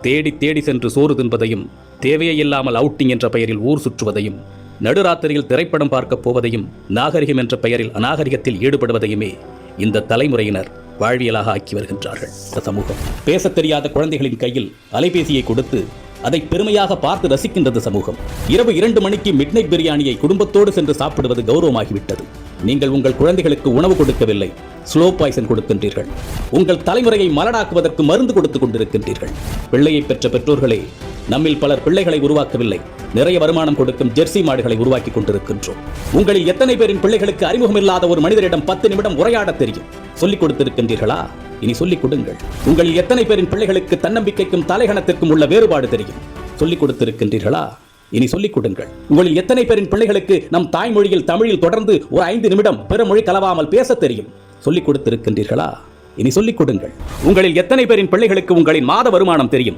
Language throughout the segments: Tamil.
தேடி தேடி சென்று சோறு தின்பதையும் தேவையே இல்லாமல் அவுட்டிங் என்ற பெயரில் ஊர் சுற்றுவதையும் நடுராத்திரியில் திரைப்படம் பார்க்கப் போவதையும் நாகரிகம் என்ற பெயரில் அநாகரிகத்தில் ஈடுபடுவதையுமே இந்த தலைமுறையினர் வாழ்வியலாக ஆக்கி வருகின்றார்கள். இந்த சமூகம் பேசத் தெரியாத குழந்தைகளின் கையில் அலைபேசியை கொடுத்து அதை பெருமையாக பார்த்து ரசிக்கின்றது சமூகம். இரவு இரண்டு மணிக்கு மிட்நைட் பிரியாணியை குடும்பத்தோடு சென்று சாப்பிடுவது கௌரவமாகிவிட்டது. நீங்கள் உங்கள் குழந்தைகளுக்கு உணவு கொடுக்கவில்லை. ஸ்லோ பாய்சன் கொடுக்கின்றீர்கள். உங்கள் தலைமுறையை மலடாக்குவதற்கு மருந்து கொடுத்துக் கொண்டிருக்கின்றீர்கள். பிள்ளையை பெற்ற பெற்றோர்களே நம்மில் பலர் பிள்ளைகளை உருவாக்கவில்லை. நிறைய வருமானம் கொடுக்கும் ஜெர்சி மாடுகளை உருவாக்கி கொண்டிருக்கின்றோம். உங்களில் எத்தனை பேரின் பிள்ளைகளுக்கு அறிமுகம் இல்லாத ஒரு மனிதரிடம் பத்து நிமிடம் உரையாட தெரியும். சொல்லிக் கொடுத்திருக்கின்றீர்களா? இனி சொல்லிக் கொடுங்கள். உங்களில் எத்தனை பேரின் பிள்ளைகளுக்கு தன்னம்பிக்கைக்கும் தலைகணத்திற்கும் உள்ள வேறுபாடு தெரியும்? சொல்லிக் கொடுத்திருக்கின்றீர்களா? இனி சொல்லிக் கொடுங்கள். உங்களில் எத்தனை பேரின் பிள்ளைகளுக்கு நம் தாய்மொழியில் தமிழில் தொடர்ந்து ஒரு ஐந்து நிமிடம் பிற மொழி கலவாமல் பேசத் தெரியும்? சொல்லிக் கொடுத்திருக்கின்றீர்களா? இனி சொல்லிக் கொடுங்கள். உங்களில் எத்தனை பேரின் பிள்ளைகளுக்கு உங்களின் மாத வருமானம் தெரியும்?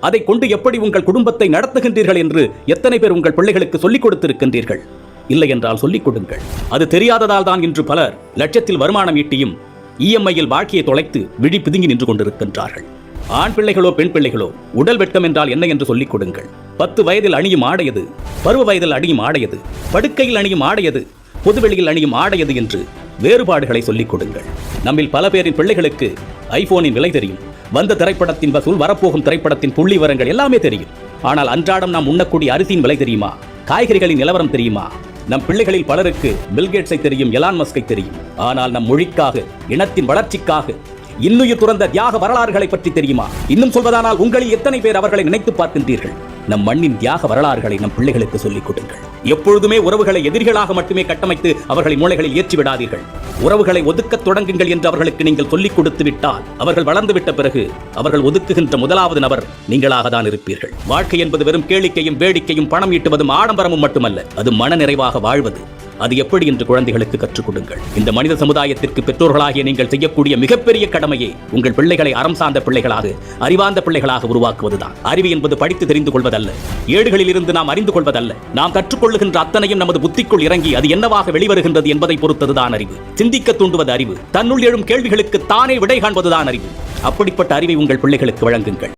அதை கொண்டு எப்படி உங்கள் குடும்பத்தை நடத்துகின்றீர்கள் என்று எத்தனை பேர் உங்கள் பிள்ளைகளுக்கு சொல்லிக் கொடுத்திருக்கின்றீர்கள்? இல்லை என்றால் சொல்லிக் கொடுங்கள். அது தெரியாததால் தான் இன்று பலர் லட்சத்தில் வருமானம் ஈட்டியும் இஎம்ஐயில் வாழ்க்கையை தொலைத்து விழி பிதுங்கி நின்று கொண்டிருக்கின்றார்கள். ஆண் பிள்ளைகளோ பெண் பிள்ளைகளோ உடல் வெட்கம் என்றால் என்ன என்று சொல்லிக் கொடுங்கள். பத்து வயதில் அணியும் ஆடையது பருவ வயதில் அணியும் ஆடையது படுக்கையில் அணியும் ஆடையது பொதுவெளியில் அணியும் ஆடையது என்று வேறுபாடுகளை சொல்லிக் கொடுங்கள். நம்மில் பல பேரின் பிள்ளைகளுக்கு ஐபோனின் விலை தெரியும். வந்த திரைப்படத்தின் வசூல் வரப்போகும் திரைப்படத்தின் புள்ளி விவரங்கள் எல்லாமே தெரியும். ஆனால் அன்றாடம் நாம் உண்ணக்கூடிய அரிசியின் விலை தெரியுமா? காய்கறிகளின் நிலவரம் தெரியுமா? நம் பிள்ளைகளில் பலருக்கு பில்கேட்ஸை தெரியும் எலான் மஸ்கை தெரியும். ஆனால் நம் மொழிக்காக இனத்தின் வளர்ச்சிக்காக இன்னுயிர் துறந்த தியாக வரலாறுகளை பற்றி தெரியுமா? இன்னும் சொல்வதானால் உங்களில் எத்தனை பேர் அவர்களை நினைத்து பார்க்கின்றீர்கள்? நம் மண்ணின் தியாக வரலாறுகளை நம் பிள்ளைகளுக்கு சொல்லிக் கொடுங்கள். எப்பொழுதுமே உறவுகளை எதிரிகளாக மட்டுமே கட்டமைத்து அவர்களை மூளைகளில் ஏற்றி விடாதீர்கள். உறவுகளை ஒதுக்கத் தொடங்குங்கள் என்று அவர்களுக்கு நீங்கள் சொல்லிக் கொடுத்து விட்டால் அவர்கள் வளர்ந்து விட்ட பிறகு அவர்கள் ஒதுக்குகின்ற முதலாவது நபர் நீங்களாக தான் இருப்பீர்கள். வாழ்க்கை என்பது வெறும் கேளிக்கையும் வேடிக்கையும் பணம் ஈட்டுவதும் ஆடம்பரமும் மட்டுமல்ல அது மனநிறைவாக வாழ்வது. அது எப்படி என்று குழந்தைகளுக்கு கற்றுக் கொடுங்கள்? இந்த மனித சமுதாயத்திற்கு பெற்றோர்களாகிய நீங்கள் செய்யக்கூடிய மிகப்பெரிய கடமையை உங்கள் பிள்ளைகளை அறம் சார்ந்த பிள்ளைகளாக அறிவார்ந்த பிள்ளைகளாக உருவாக்குவதுதான். அறிவு என்பது படித்து தெரிந்து கொள்வதல்ல ஏடுகளில் இருந்து நாம் அறிந்து கொள்வதல்ல. நாம் கற்றுக்கொள்ளுகின்ற அத்தனையும் நமது புத்திக்குள் இறங்கி அது என்னவாக வெளிவருகின்றது என்பதை பொறுத்ததுதான் அறிவு. சிந்திக்க தூண்டுவது அறிவு. தன்னுள் எழும் கேள்விகளுக்கு தானே விடை காண்பதுதான் அறிவு. அப்படிப்பட்ட அறிவை உங்கள் பிள்ளைகளுக்கு வழங்குங்கள்.